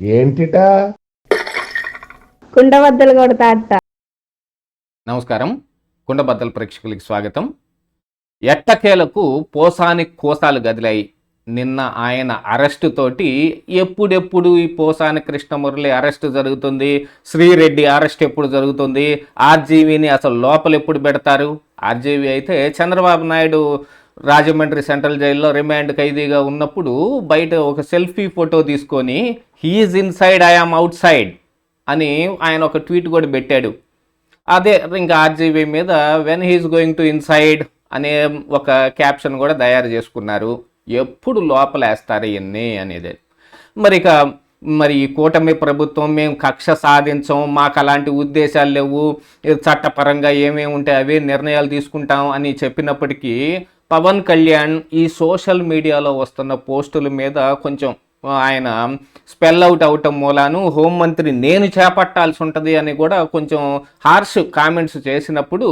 ఏంటిటా? కుండబద్దలు కొడతా నమస్కారం. కుండబద్దల ప్రేక్షకులకి స్వాగతం. ఎట్టకేలకు పోసాని కోసాలు గదిలాయి. నిన్న ఆయన అరెస్టు తోటి ఎప్పుడెప్పుడు ఈ పోసాని కృష్ణమురళి అరెస్టు జరుగుతుంది? శ్రీరెడ్డి అరెస్ట్ ఎప్పుడు జరుగుతుంది? ఆర్జీవీని అసలు లోపల ఎప్పుడు పెడతారు? ఆర్జీవీ అయితే చంద్రబాబు నాయుడు రాజమండ్రి సెంట్రల్ జైల్లో రిమాండ్ ఖైదీగా ఉన్నప్పుడు బయట ఒక సెల్ఫీ ఫోటో తీసుకొని he's inside I am outside అని ఆయన ఒక ట్వీట్ కూడా పెట్టాడు. అదే ఇంకా ఆర్జీబీ మీద when he's going to inside అనే ఒక క్యాప్షన్ కూడా తయారు చేసుకున్నారు. ఎప్పుడు లోపలేస్తారు ఇవన్నీ అనేది. మరి ఇక మరి ఈ కూటమి ప్రభుత్వం మేము కక్ష సాధించం మాకు అలాంటి ఉద్దేశాలు లేవు చట్టపరంగా ఏమేమి ఉంటాయి అవే నిర్ణయాలు తీసుకుంటాం అని చెప్పినప్పటికీ పవన్ కళ్యాణ్ ఈ సోషల్ మీడియాలో వస్తున్న పోస్టుల మీద కొంచెం ఆయన స్పెల్ అవుట్ అవటం మూలాను హోంమంత్రి నేను చేపట్టాల్సి ఉంటుంది అని కూడా కొంచెం హార్ష్ కామెంట్స్ చేసినప్పుడు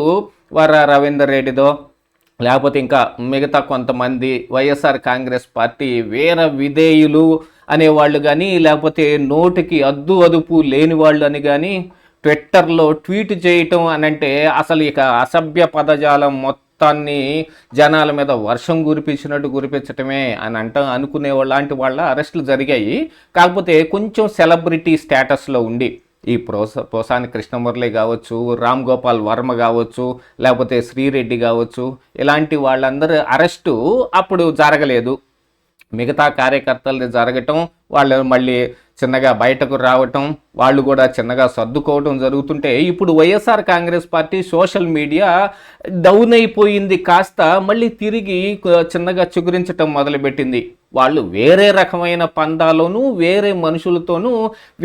వర రవీందర్ రెడ్డిదో లేకపోతే ఇంకా మిగతా కొంతమంది వైఎస్ఆర్ కాంగ్రెస్ పార్టీ వీర విధేయులు అనేవాళ్ళు కానీ లేకపోతే నోటికి అద్దు అదుపు లేని వాళ్ళు అని కానీ ట్విట్టర్లో ట్వీట్ చేయటం అని అంటే అసలు ఇక అసభ్య పదజాలం మొత్తం మొత్తాన్ని జనాల మీద వర్షం కురిపించినట్టు కురిపించటమే అని అంట అనుకునే లాంటి వాళ్ళ అరెస్టులు జరిగాయి. కాకపోతే కొంచెం సెలబ్రిటీ స్టేటస్లో ఉండి ఈ ప్రోస పోసాని కృష్ణమురళి కావచ్చు రామ్ గోపాల్ వర్మ కావచ్చు లేకపోతే శ్రీరెడ్డి కావచ్చు ఇలాంటి వాళ్ళందరూ అరెస్టు అప్పుడు జరగలేదు. మిగతా కార్యకర్తలని జరగటం వాళ్ళు మళ్ళీ చిన్నగా బయటకు రావటం వాళ్ళు కూడా చిన్నగా సర్దుకోవటం జరుగుతుంటే ఇప్పుడు YSR Congress party social media down అయిపోయింది కాస్త మళ్ళీ తిరిగి చిన్నగా చిగురించటం మొదలుపెట్టింది. వాళ్ళు వేరే రకమైన పందాలోనూ వేరే మనుషులతోనూ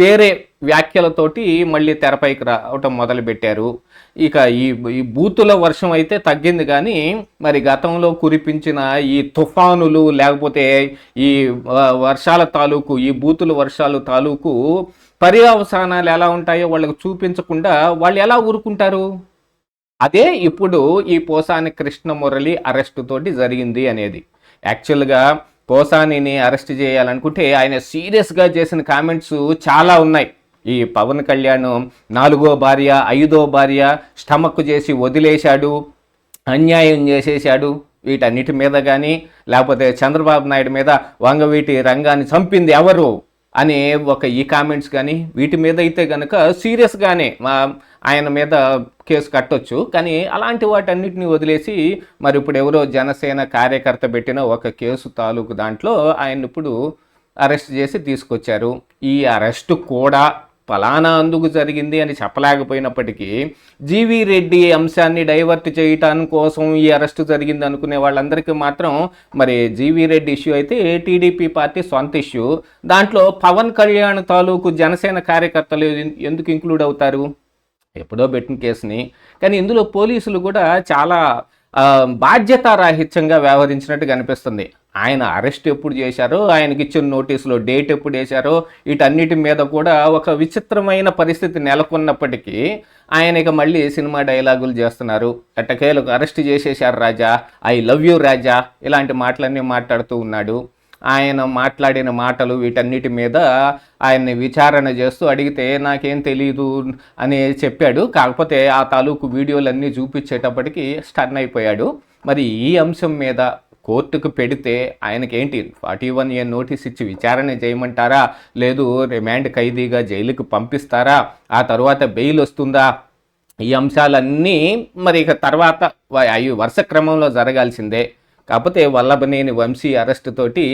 వేరే వ్యాఖ్యలతోటి మళ్ళీ తెరపైకి రావటం మొదలుపెట్టారు. ఇక ఈ ఈ బూతుల వర్షం అయితే తగ్గింది కానీ మరి గతంలో కురిపించిన ఈ తుఫానులు లేకపోతే ఈ వర్షాల తాలూకు ఈ బూతుల వర్షాలు తాలూకు పర్యావసానాలు ఎలా ఉంటాయో వాళ్ళకు చూపించకుండా వాళ్ళు ఎలా ఊరుకుంటారు? అదే ఇప్పుడు ఈ పోసాని కృష్ణమురళి అరెస్టు తోటి జరిగింది అనేది. యాక్చువల్గా పోసానిని అరెస్ట్ చేయాలనుకుంటే ఆయన సీరియస్గా చేసిన కామెంట్స్ చాలా ఉన్నాయి. ఈ పవన్ కళ్యాణ్ నాలుగో భార్య ఐదో భార్య స్టమక్ చేసి వదిలేశాడు అన్యాయం చేసేశాడు. వీటన్నిటి మీద కానీ లేకపోతే చంద్రబాబు నాయుడు మీద వంగవీటి రంగాన్ని చంపింది ఎవరు? అనే ఒక ఈ కామెంట్స్ కానీ వీటి మీద అయితే కనుక సీరియస్గానే మా ఆయన మీద కేసు కట్టొచ్చు. కానీ అలాంటి వాటన్నిటిని వదిలేసి మరి ఇప్పుడు ఎవరో జనసేన కార్యకర్త పెట్టిన ఒక కేసు తాలూకు దాంట్లో ఆయన ఇప్పుడు అరెస్ట్ చేసి తీసుకొచ్చారు. ఈ అరెస్ట్ కూడా ఫలానా అందుకు జరిగింది అని చెప్పలేకపోయినప్పటికీ జీవి రెడ్డి అంశాన్ని డైవర్ట్ చేయటానికి కోసం ఈ అరెస్టు జరిగింది అనుకునే వాళ్ళందరికీ మాత్రం మరి జీవి రెడ్డి ఇష్యూ అయితే టీడీపీ పార్టీ సొంత ఇష్యూ. దాంట్లో పవన్ కళ్యాణ్ తాలూకు జనసేన కార్యకర్తలు ఎందుకు ఇంక్లూడ్ అవుతారు? ఎప్పుడో పెట్టిన కేసుని. కానీ ఇందులో పోలీసులు కూడా చాలా బాధ్యతారాహిత్యంగా వ్యవహరించినట్టు కనిపిస్తుంది. ఆయన అరెస్ట్ ఎప్పుడు చేశారో? ఆయనకి ఇచ్చిన నోటీసులో డేట్ ఎప్పుడు వేశారో? వీటన్నిటి మీద కూడా ఒక విచిత్రమైన పరిస్థితి నెలకొన్నప్పటికీ ఆయన ఇక మళ్ళీ సినిమా డైలాగులు చేస్తున్నారు. ఎట్టకేలకు అరెస్ట్ చేసేశారు Raja. I love you Raja. ఇలాంటి మాటలన్నీ మాట్లాడుతూ ఉన్నాడు. ఆయన మాట్లాడిన మాటలు వీటన్నిటి మీద ఆయన్ని విచారణ చేస్తూ అడిగితే నాకేం తెలియదు అని చెప్పాడు. కాకపోతే ఆ తాలూకు వీడియోలన్నీ చూపించేటప్పటికి స్టన్ అయిపోయాడు. మరి ఈ అంశం మీద కోర్టుకు పెడితే ఆయనకేంటి? ఫార్టీ వన్ ఏ నోటీస్ ఇచ్చి విచారణ చేయమంటారా? లేదు రిమాండ్ ఖైదీగా జైలుకు పంపిస్తారా? ఆ తర్వాత బెయిల్ వస్తుందా? ఈ అంశాలన్నీ మరి ఇక తర్వాత అవి వరుస క్రమంలో జరగాల్సిందే. కాకపోతే వల్లభనేని వంశీ అరెస్ట్ తోటి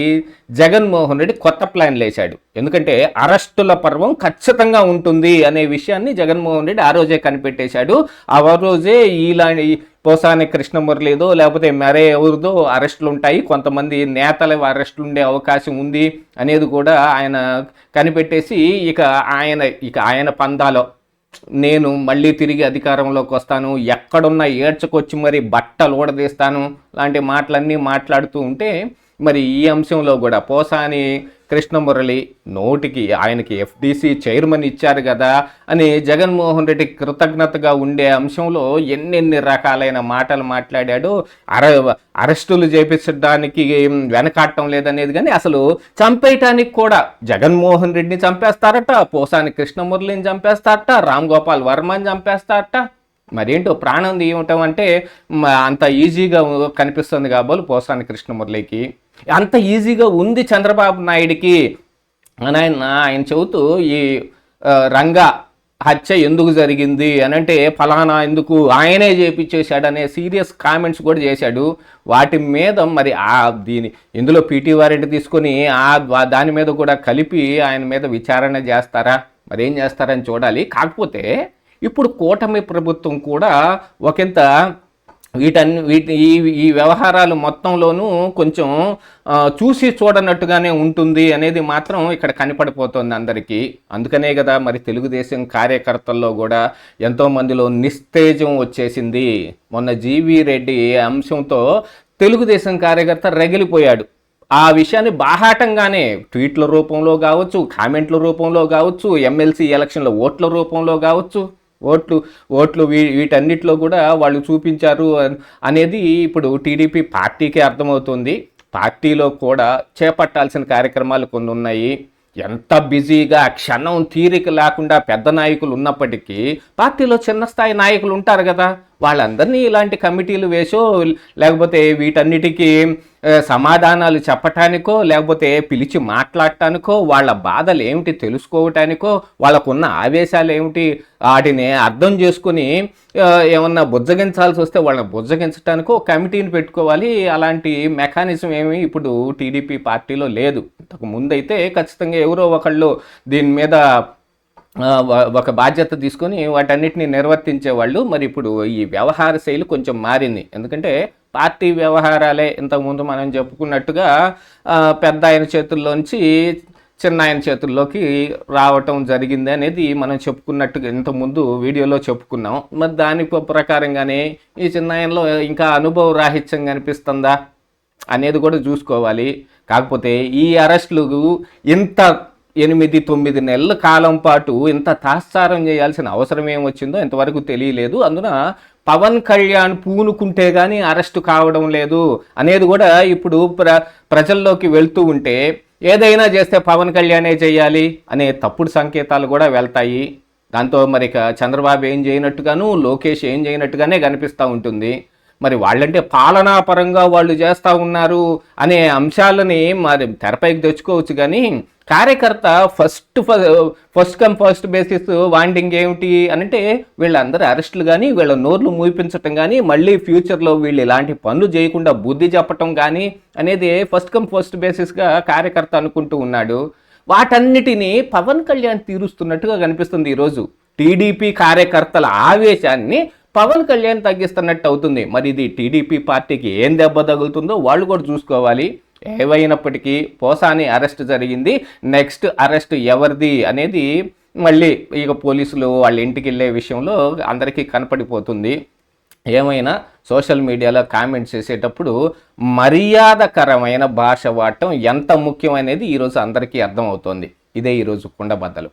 జగన్మోహన్ రెడ్డి కొత్త ప్లాన్ లేచాడు. ఎందుకంటే అరెస్టుల పర్వం ఖచ్చితంగా ఉంటుంది అనే విషయాన్ని జగన్మోహన్ రెడ్డి ఆ రోజే కనిపెట్టేశాడు. ఆ రోజే ఇలాంటి పోసాని కృష్ణమురళిదో లేకపోతే మరే ఎవరిదో అరెస్టులు ఉంటాయి కొంతమంది నేతల అరెస్టులు ఉండే అవకాశం ఉంది అనేది కూడా ఆయన కనిపెట్టేసి ఇక ఆయన ఇక ఆయన పందాలో నేను మళ్ళీ తిరిగి అధికారంలోకి వస్తాను. ఎక్కడున్నా ఏడ్చుకొచ్చి మరి బట్టలు ఊడదీస్తాను. లాంటి మాటలన్నీ మాట్లాడుతూ ఉంటే మరి ఈ అంశంలో కూడా పోసాని కృష్ణమురళి నోటికి ఆయనకి ఎఫ్డీసీ చైర్మన్ ఇచ్చారు కదా అని జగన్మోహన్ రెడ్డి కృతజ్ఞతగా ఉండే అంశంలో ఎన్నెన్ని రకాలైన మాటలు మాట్లాడాడు. అర అరెస్టులు చేపించడానికి వెనకాడటం లేదనేది కానీ అసలు చంపేయటానికి కూడా జగన్మోహన్ రెడ్డిని చంపేస్తారట పోసాని కృష్ణమురళిని చంపేస్తారట రామ్ గోపాల్ వర్మని చంపేస్తారట. మరేంటో ప్రాణం తీయటం అంటే అంత ఈజీగా కనిపిస్తుంది కాబోలు పోసాని కృష్ణమురళికి. అంత ఈజీగా ఉంది చంద్రబాబు నాయుడికి అని ఆయన ఆయన చెబుతూ ఈ రంగా హత్య ఎందుకు జరిగింది అని అంటే ఫలానా ఎందుకు ఆయనే చేపించేశాడు అనే సీరియస్ కామెంట్స్ కూడా చేశాడు. వాటి మీద మరి ఆ దీని ఇందులో పీటీ వారెంట్ తీసుకొని ఆ దాని మీద కూడా కలిపి ఆయన మీద విచారణ చేస్తారా? మరి ఏం చేస్తారని చూడాలి. కాకపోతే ఇప్పుడు కూటమి ప్రభుత్వం కూడా ఒకంత వీటన్ని వీటి ఈ ఈ వ్యవహారాలు మొత్తంలోనూ కొంచెం చూసి చూడనట్టుగానే ఉంటుంది అనేది మాత్రం ఇక్కడ కనపడిపోతుంది అందరికీ. అందుకనే కదా మరి తెలుగుదేశం కార్యకర్తల్లో కూడా ఎంతోమందిలో నిస్తేజం వచ్చేసింది. మొన్న జీవి రెడ్డి అంశంతో తెలుగుదేశం కార్యకర్త రగిలిపోయాడు. ఆ విషయాన్ని బాహాటంగానే ట్వీట్ల రూపంలో కావచ్చు కామెంట్ల రూపంలో కావచ్చు ఎమ్మెల్సీ ఎలక్షన్ల ఓట్ల రూపంలో కావచ్చు ఓట్లు ఓట్లు వీ వీటన్నిటిలో కూడా వాళ్ళు చూపించారు అనేది ఇప్పుడు టీడీపీ పార్టీకే అర్థమవుతుంది. పార్టీలో కూడా చేపట్టాల్సిన కార్యక్రమాలు కొన్ని ఉన్నాయి. ఎంత బిజీగా క్షణం తీరిక లేకుండా పెద్ద నాయకులు ఉన్నప్పటికీ పార్టీలో చిన్న స్థాయి నాయకులు ఉంటారు కదా. వాళ్ళందరినీ ఇలాంటి కమిటీలు వేసో లేకపోతే వీటన్నిటికీ సమాధానాలు చెప్పటానికో లేకపోతే పిలిచి మాట్లాడటానికో వాళ్ళ బాధలు ఏమిటి తెలుసుకోవటానికో వాళ్ళకున్న ఆవేశాలు ఏమిటి వాటిని అర్థం చేసుకుని ఏమన్నా బుజ్జగించాల్సి వస్తే వాళ్ళని బుజ్జగించడానికో కమిటీని పెట్టుకోవాలి. అలాంటి మెకానిజం ఏమీ ఇప్పుడు టీడీపీ పార్టీలో లేదు. ఇంతకు ముందైతే ఖచ్చితంగా ఎవరో ఒకళ్ళు దీని మీద ఒక బాధ్యత తీసుకొని వాటన్నిటిని నిర్వర్తించేవాళ్ళు. మరి ఇప్పుడు ఈ వ్యవహార శైలి కొంచెం మారింది. ఎందుకంటే పార్టీ వ్యవహారాలే ఇంతకుముందు మనం చెప్పుకున్నట్టుగా పెద్ద ఆయన చేతుల్లోంచి చిన్న ఆయన చేతుల్లోకి రావటం జరిగింది అనేది మనం చెప్పుకున్నట్టుగా ఇంతకుముందు వీడియోలో చెప్పుకున్నాం. మరి దాని ప్రకారంగానే ఈ చిన్న ఆయనలో ఇంకా అనుభవ రాహిత్యం కనిపిస్తుందా అనేది కూడా చూసుకోవాలి. కాకపోతే ఈ అరెస్టులు ఇంత ఎనిమిది తొమ్మిది నెలల కాలం పాటు ఇంత తాత్సారం చేయాల్సిన అవసరం ఏం వచ్చిందో ఇంతవరకు తెలియలేదు. అందున పవన్ కళ్యాణ్ పూనుకుంటే కానీ అరెస్టు కావడం లేదు అనేది కూడా ఇప్పుడు ప్ర ప్రజల్లోకి వెళ్తూ ఉంటే ఏదైనా చేస్తే పవన్ కళ్యాణే చేయాలి అనే తప్పుడు సంకేతాలు కూడా వెళ్తాయి. దాంతో మరి ఇక చంద్రబాబు ఏం చేయనట్టుగాను లోకేష్ ఏం చేయనట్టుగానే కనిపిస్తూ ఉంటుంది. మరి వాళ్ళంటే పాలనాపరంగా వాళ్ళు చేస్తూ ఉన్నారు అనే అంశాలని మరి తెరపైకి తెచ్చుకోవచ్చు కానీ కార్యకర్త first first come first basis వాండింగ్ ఏమిటి అంటే వీళ్ళందరూ అరెస్టులు కానీ వీళ్ళ నోర్లు మూపించటం కానీ మళ్ళీ ఫ్యూచర్లో వీళ్ళు ఇలాంటి పనులు చేయకుండా బుద్ధి చెప్పటం కానీ అనేది ఫస్ట్ కమ్ ఫస్ట్ బేసిస్గా కార్యకర్త అనుకుంటూ ఉన్నాడు. వాటన్నిటినీ పవన్ కళ్యాణ్ తీరుస్తున్నట్టుగా కనిపిస్తుంది ఈరోజు టీడీపీ కార్యకర్తల ఆవేశాన్ని పవన్ కళ్యాణ్ తగ్గిస్తున్నట్టు అవుతుంది. మరి ఇది టీడీపీ పార్టీకి ఏం దెబ్బ తగులుతుందో వాళ్ళు కూడా చూసుకోవాలి. ఏవైనప్పటికీ పోసాని అరెస్ట్ జరిగింది. నెక్స్ట్ అరెస్ట్ ఎవరిది అనేది మళ్ళీ ఇక పోలీసులు వాళ్ళ ఇంటికి వెళ్ళే విషయంలో అందరికీ కనపడిపోతుంది. ఏమైనా సోషల్ మీడియాలో కామెంట్స్ చేసేటప్పుడు మర్యాదకరమైన భాష వాడటం ఎంత ముఖ్యం అనేది ఈరోజు అందరికీ అర్థమవుతోంది. ఇదే ఈరోజు కుండబద్దలు